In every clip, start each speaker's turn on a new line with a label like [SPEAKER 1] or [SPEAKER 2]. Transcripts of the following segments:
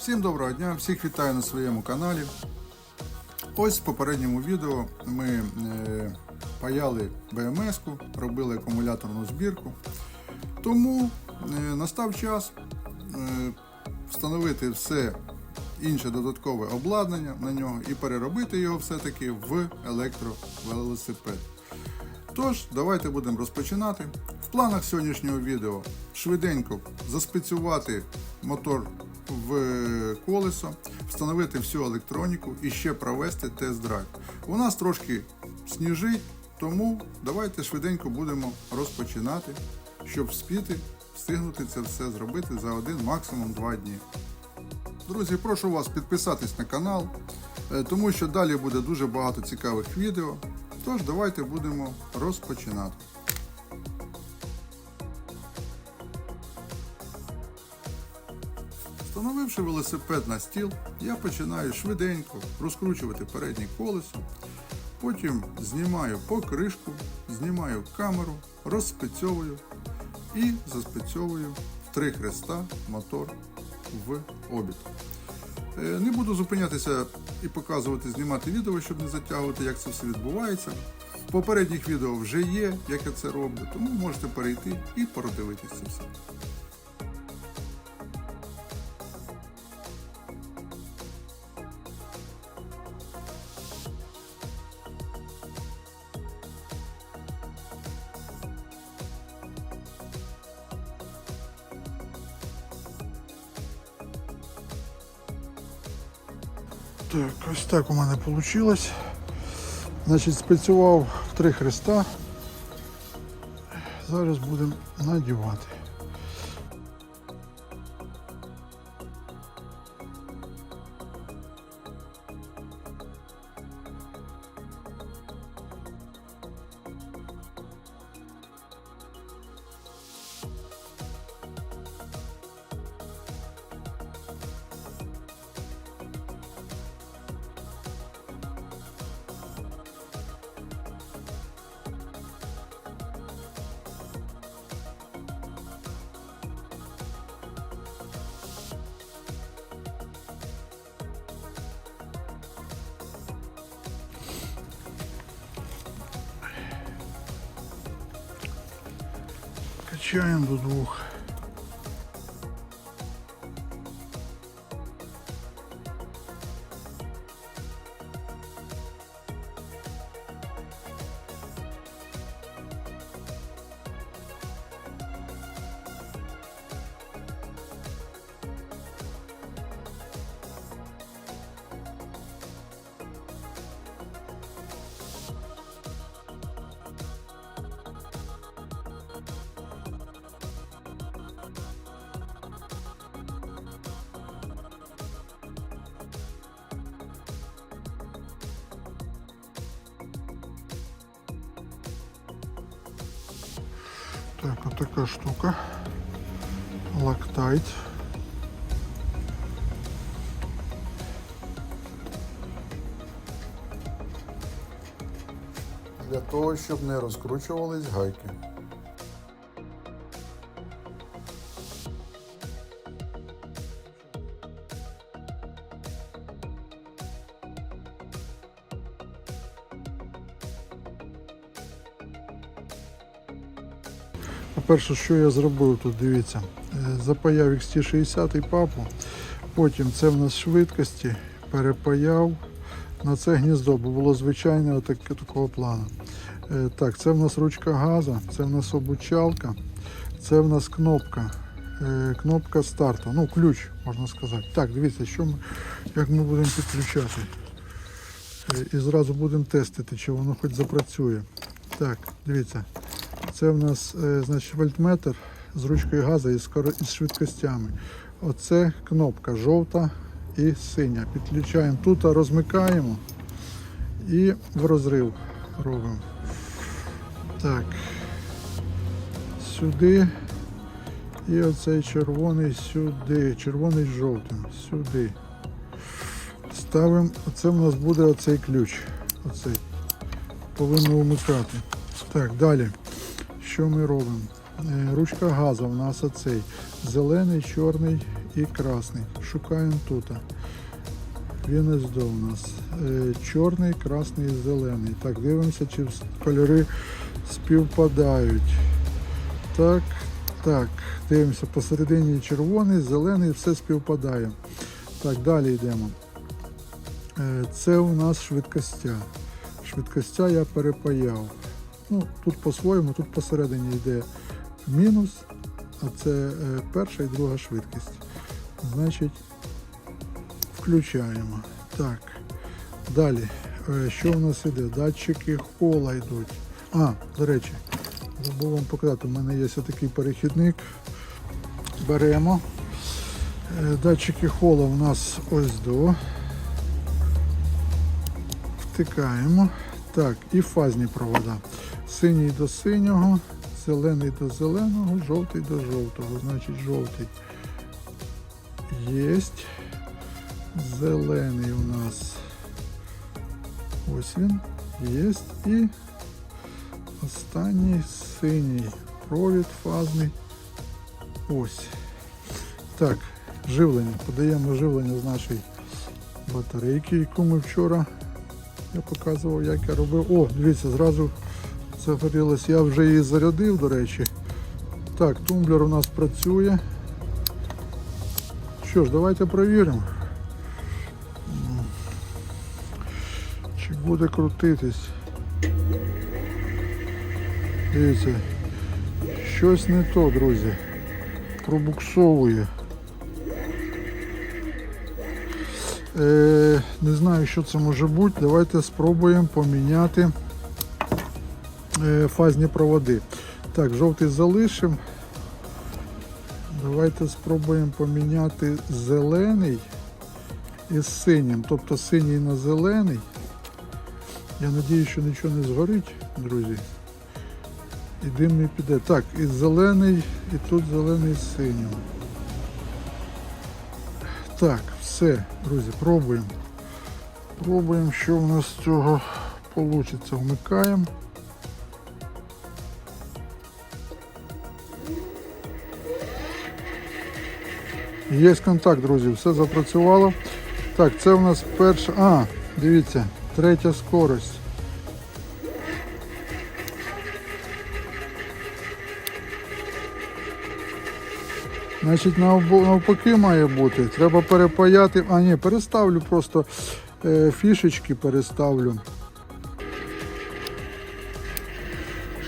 [SPEAKER 1] Всім доброго дня, всіх вітаю на своєму каналі. Ось в попередньому відео ми е, паяли БМС-ку, робили акумуляторну збірку. Тому е, настав час е, встановити все інше додаткове обладнання на нього і переробити його все-таки в електровелосипед. Тож, давайте будемо розпочинати. В планах сьогоднішнього відео швиденько заспецювати мотор в колесо, встановити всю електроніку і ще провести тест-драйв. У нас трошки сніжить, тому давайте швиденько будемо розпочинати, щоб вспіти встигнути це все зробити за один, максимум два дні. Друзі, прошу вас підписатись на канал, е, тому що далі буде дуже багато цікавих відео. Тож давайте будемо розпочинати. Встановивши велосипед на стіл, я починаю швиденько розкручувати переднє колесо, потім знімаю покришку, знімаю камеру, розспецьовую і заспецьовую в три хреста мотор в обід. Е, Не буду зупинятися і показувати, знімати відео, щоб не затягувати, як це все відбувається. В попередніх відео вже є, як я це роблю, тому можете перейти і продивитися це все. Так, ось так у мене вийшло. Значить, спрацював три хреста. Зараз будемо надівати. Качаємо до двох. Так, вот такая штука. Лактайт. Для того, щоб не розкручувались гайки. По-перше, що я зробив тут, дивіться, Е, запаяв XT60 папу, потім це в нас швидкості, перепаяв на це гніздо, бо було звичайне отак, такого плану. Е, Так, це в нас ручка газу, це в нас обучалка, це в нас кнопка. е, Кнопка старту, ну ключ, можна сказати. Так, дивіться, що ми, як ми будемо підключати. І зразу будемо тестити, чи воно хоч запрацює. Так, дивіться. Це в нас е, значить, вольтметр з ручкою газу і з, швидкостями. Оце кнопка жовта і синя. Підключаємо тут, розмикаємо і в розрив робимо. Так. Сюди. І оцей червоний сюди. Червоний з жовтим. Сюди. Ставимо. Оце в нас буде оцей ключ. Оцей. Повинно вмикати. Так, далі. Що ми робимо? Е, Ручка газу у нас оцей. Зелений, чорний і красний. Шукаємо тут. Він у нас. Е, Чорний, красний і зелений. Так, дивимося, чи кольори співпадають. Так, так. Дивимося, посередині червоний, зелений, все співпадає. Так, далі йдемо. Е, Це у нас швидкостя. Швидкостя я перепаяв. Ну, тут по-своєму, тут посередині йде мінус, а це е, перша і друга швидкість. Значить, включаємо. Так. Далі. Е, Що в нас іде? Датчики хола йдуть. А, до речі, забув вам показати, у мене є такий перехідник. Беремо. Е, Датчики хола у нас ось до. Втикаємо. Так, і фазні провода. Синій до синього, зелений до зеленого, жовтий до жовтого. Значить, жовтий єсть. Зелений у нас. Ось він. Єсть. І останній синій провід фазний. Ось. Так, живлення. Подаємо живлення з нашої батарейки, яку ми вчора я показував, як я робив. О, дивіться, зразу загорілось. Я вже її зарядив, до речі. Так, тумблер у нас працює. Що ж, давайте перевіримо. Чи буде крутитись? Дивіться, щось не то, друзі. Пробуксовує. Е, не знаю, що це може бути. Давайте спробуємо поміняти е, фазні проводи. Так, жовтий залишимо. Давайте спробуємо поміняти зелений із синім. Тобто синій на зелений. Я надію, що нічого не згорить, друзі. І дим не піде. Так, і зелений, і тут зелений з синім. Так, все, друзі, пробуємо. Пробуємо, що в нас з цього вийде. Вмикаємо. Є контакт, друзі, все запрацювало. Так, це у нас перша. А, дивіться, третя скорость. Значить, навпаки має бути. Треба перепаяти. А ні, переставлю просто е, фішечки переставлю.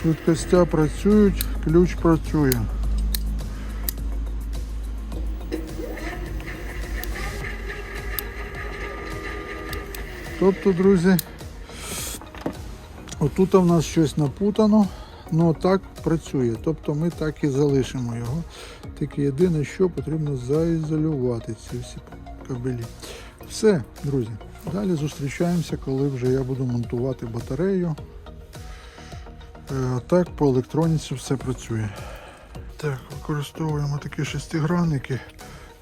[SPEAKER 1] Швидкостя працюють, ключ працює. Тобто, друзі, отут у нас щось напутано, але так працює. Тобто ми так і залишимо його. Тільки єдине, що потрібно заізолювати ці всі кабелі. Все, друзі. Далі зустрічаємося, коли вже я буду монтувати батарею. Е, так по електроніці все працює. Так, використовуємо такі шестигранники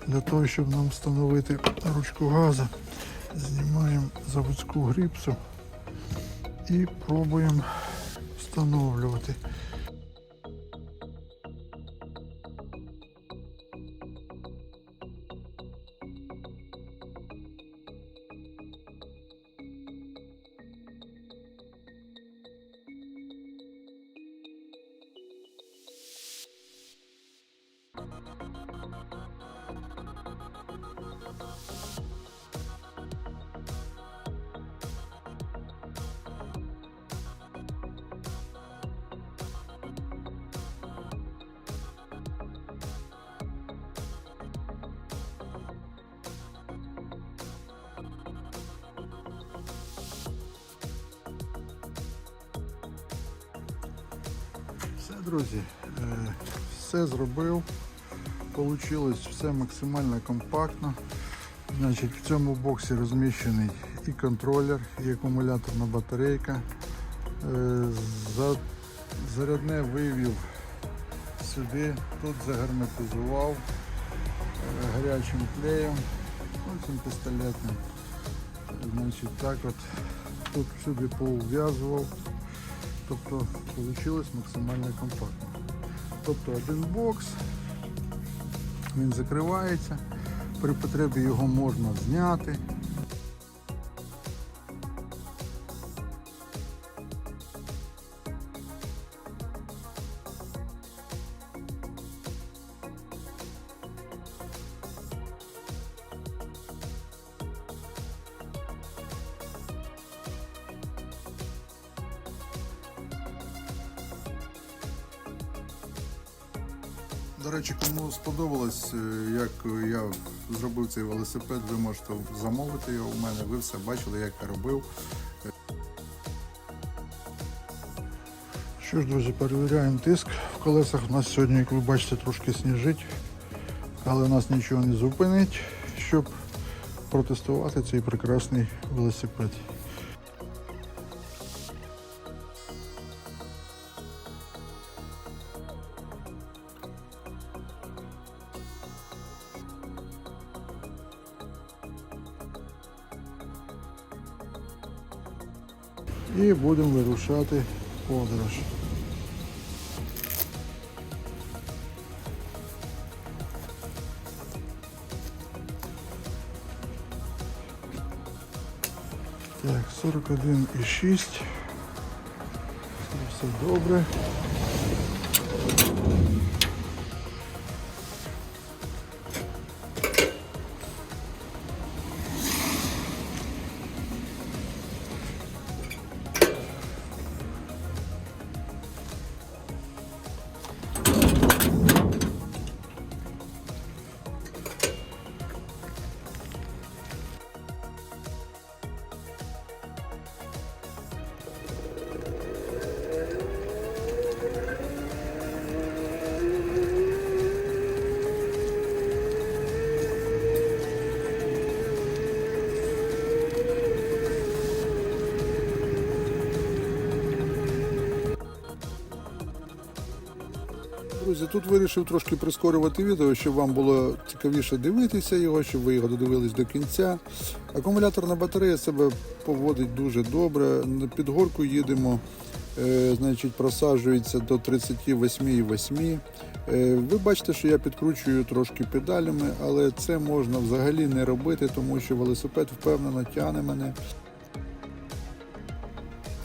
[SPEAKER 1] для того, щоб нам встановити ручку газу. Знімаємо заводську гріпсу і пробуємо встановлювати. Друзі, е, все зробив. Получилось все максимально компактно. Значить, в цьому боксі розміщений і контролер, і акумуляторна батарейка. Е, Зарядне вивів сюди, тут загерметизував е, гарячим клеєм, ну, цим пістолетним. Значить, так от тут сюди поув'язував. Тобто вийшло максимально компактно. Тобто один бокс, він закривається, при потребі його можна зняти. Зробив цей велосипед, ви можете замовити його у мене. Ви все бачили, як я робив. Що ж, друзі, перевіряємо тиск. В колесах у нас сьогодні, як ви бачите, трошки сніжить, але нас нічого не зупинить, щоб протестувати цей прекрасний велосипед. І будемо вирушати подорож. Так, 41,6. Все добре. Друзі, тут вирішив трошки прискорювати відео, щоб вам було цікавіше дивитися його, щоб ви його додивились до кінця. Акумуляторна батарея себе поводить дуже добре. На підгорку їдемо, е, значить, просаджується до 38,8. Е, ви бачите, що я підкручую трошки педалями, але це можна взагалі не робити, тому що велосипед впевнено тягне мене.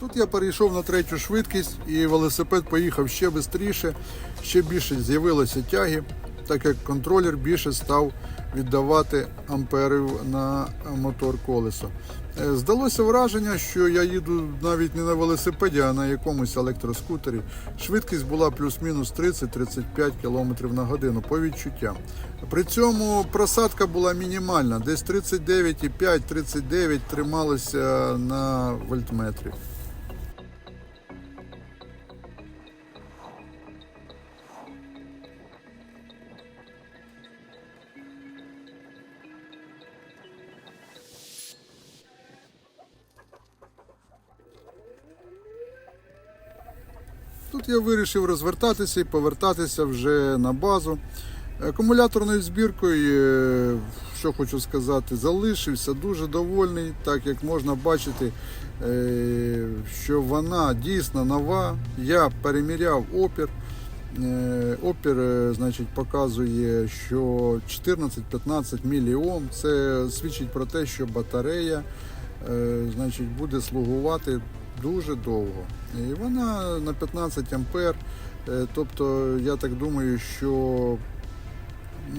[SPEAKER 1] Тут я перейшов на третю швидкість і велосипед поїхав ще швидше, ще більше з'явилося тяги, так як контролер більше став віддавати амперів на мотор колеса. Е, Здалося враження, що я їду навіть не на велосипеді, а на якомусь електроскутері. Швидкість була плюс-мінус 30-35 км на годину по відчуттям. При цьому просадка була мінімальна, десь 39,5-39 трималося на вольтметрі. Тут я вирішив розвертатися і повертатися вже на базу. Акумуляторною збіркою, е, що хочу сказати, залишився дуже довольний, так як можна бачити, е, що вона дійсно нова. Я переміряв опір. Е, Опір значить, показує, що 14-15 міліом. Це свідчить про те, що батарея значить, буде слугувати дуже довго. І вона на 15 ампер. Е, Тобто, я так думаю, що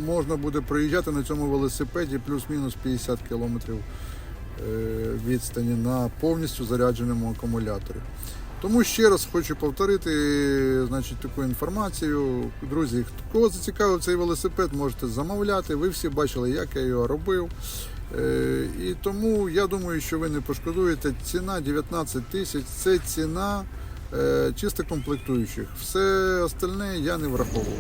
[SPEAKER 1] можна буде проїжджати на цьому велосипеді плюс-мінус 50 кілометрів е, відстані на повністю зарядженому акумуляторі. Тому ще раз хочу повторити значить, таку інформацію. Друзі, кого зацікавив цей велосипед, можете замовляти. Ви всі бачили, як я його робив. Е, І тому я думаю, що ви не пошкодуєте. Ціна 19 тисяч це ціна е, чисто комплектуючих. Все остальне я не враховував.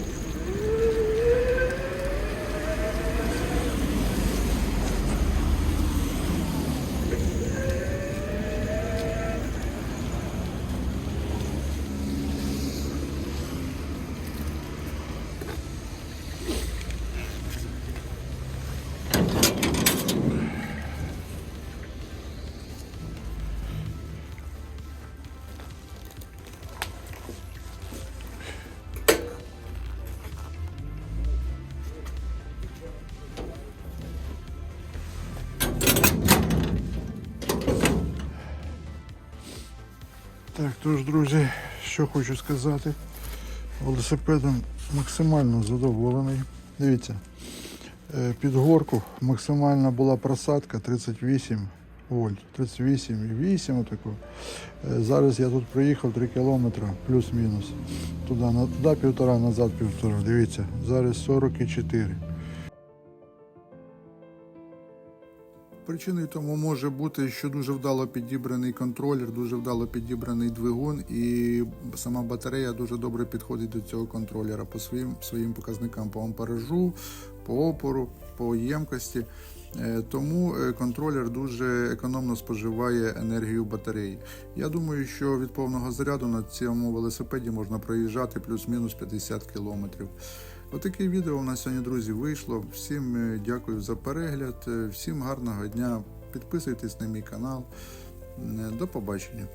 [SPEAKER 1] Тож, друзі, що хочу сказати. Велосипедом максимально задоволений. Дивіться, е, під горку максимальна була просадка 38 вольт. 38,8 отако. Е, Зараз я тут проїхав 3 кілометри плюс-мінус. Туди, туди півтора, назад півтора. Дивіться, зараз 44. Причиною тому може бути, що дуже вдало підібраний контролер, дуже вдало підібраний двигун, і сама батарея дуже добре підходить до цього контролера по своїм своїм показникам по амперажу, по опору, по ємкості. Е, Тому е, контролер дуже економно споживає енергію батареї. Я думаю, що від повного заряду на цьому велосипеді можна проїжджати плюс-мінус 50 кілометрів. Отаке відео у нас сьогодні, друзі, вийшло. Всім е, дякую за перегляд, е, всім гарного дня. Підписуйтесь на мій канал. Е, До побачення.